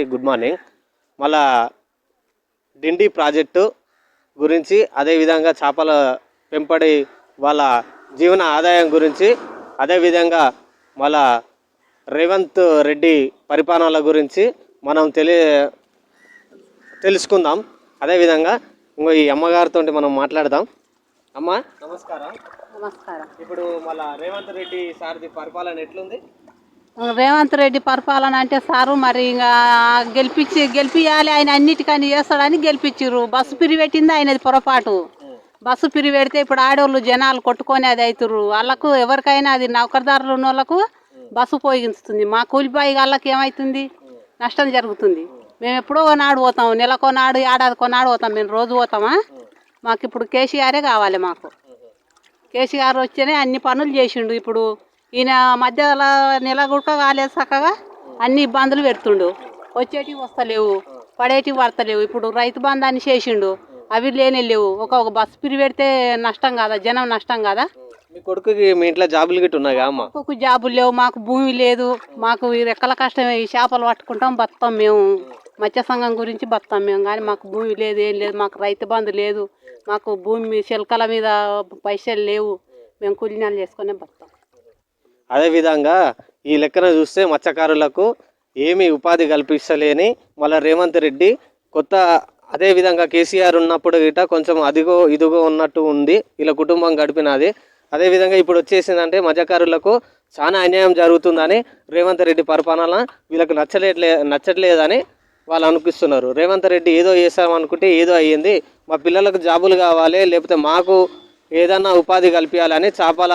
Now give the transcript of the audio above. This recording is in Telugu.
Good morning. మళ్ళా డిండి ప్రాజెక్టు గురించి అదేవిధంగా చేపల పెంపడి వాళ్ళ జీవన ఆదాయం గురించి అదేవిధంగా మళ్ళా రేవంత్ రెడ్డి పరిపాలనల గురించి మనం తెలియ తెలుసుకుందాం. అదేవిధంగా ఇంకో ఈ అమ్మగారితో మనం మాట్లాడదాం. అమ్మ. నమస్కారం. నమస్కారం. ఇప్పుడు మళ్ళా రేవంత్ రెడ్డి సార్ది పరిపాలన ఎట్లుంది? రేవంత్ రెడ్డి పరిపాలన అంటే సారు మరి ఇంకా గెలిపించి గెలిపియాలి ఆయన అన్నిటికని చేస్తాడని గెలిపించారు బస్సు పిరిపెట్టింది ఆయన ఆయనది పొరపాటు. బస్సు పిరి పెడితే ఇప్పుడు ఆడవాళ్ళు జనాలు కొట్టుకొని అది అవుతారు వాళ్ళకు ఎవరికైనా అది నౌకరదారులు ఉన్న వాళ్ళకు బస్సు ఉపయోగిస్తుంది. మా కూలిపాయి వాళ్ళకి ఏమవుతుంది నష్టం జరుగుతుంది. మేము ఎప్పుడో నాడు పోతాం. నెలకో నాడు ఏడాదికో నాడు పోతాం. మేము రోజు పోతామా? మాకు ఇప్పుడు కేసీఆరే కావాలి మాకు. కేసీఆర్ వచ్చేనే అన్ని పనులు చేసిండు. ఇప్పుడు ఈయన మధ్యలో నెల గుడక కాలేదు చక్కగా అన్ని ఇబ్బందులు పెడుతుండు. వచ్చేటివి వస్తలేవు పడేటివి పడతలేవు. ఇప్పుడు రైతు బంధాన్ని చేసిండు. అవి లేనే లేవు. ఒక ఒక బస్సు పిరి పెడితే నష్టం కాదా? జనం నష్టం కాదా? మీ కొడుకుకి మీ ఇంట్లో జాబులు గిట్ట ఉన్నాయి అమ్మ? మాకు జాబులు లేవు. మాకు భూమి లేదు. మాకు ఈ రెక్కల కష్టం ఈ చేపలు పట్టుకుంటాం బతాం మేము. మత్స్య సంఘం గురించి బతాం మేము. కానీ మాకు భూమి లేదు ఏం లేదు. మాకు రైతు బంధు లేదు. మాకు భూమి చిలకల మీద పైసలు లేవు. మేము కూలినాలు చేసుకునే బతాం. అదేవిధంగా ఈ లెక్కన చూస్తే మత్స్యకారులకు ఏమీ ఉపాధి కల్పించలేని మళ్ళీ రేవంత్ రెడ్డి కొత్త అదేవిధంగా కేసీఆర్ ఉన్నప్పుడు గిట కొంచెం అదిగో ఇదిగో ఉన్నట్టు ఉంది వీళ్ళ కుటుంబం గడిపినది. అదేవిధంగా ఇప్పుడు వచ్చేసిందంటే మత్స్యకారులకు చాలా అన్యాయం జరుగుతుందని రేవంత్ రెడ్డి పరిపాలన వీళ్ళకి నచ్చలేట్లే నచ్చట్లేదని వాళ్ళు అనిపిస్తున్నారు రేవంత్ రెడ్డి ఏదో చేశామనుకుంటే ఏదో అయ్యింది. మా పిల్లలకు జాబులు కావాలి లేకపోతే మాకు ఏదన్నా ఉపాధి కల్పించాలని చేపల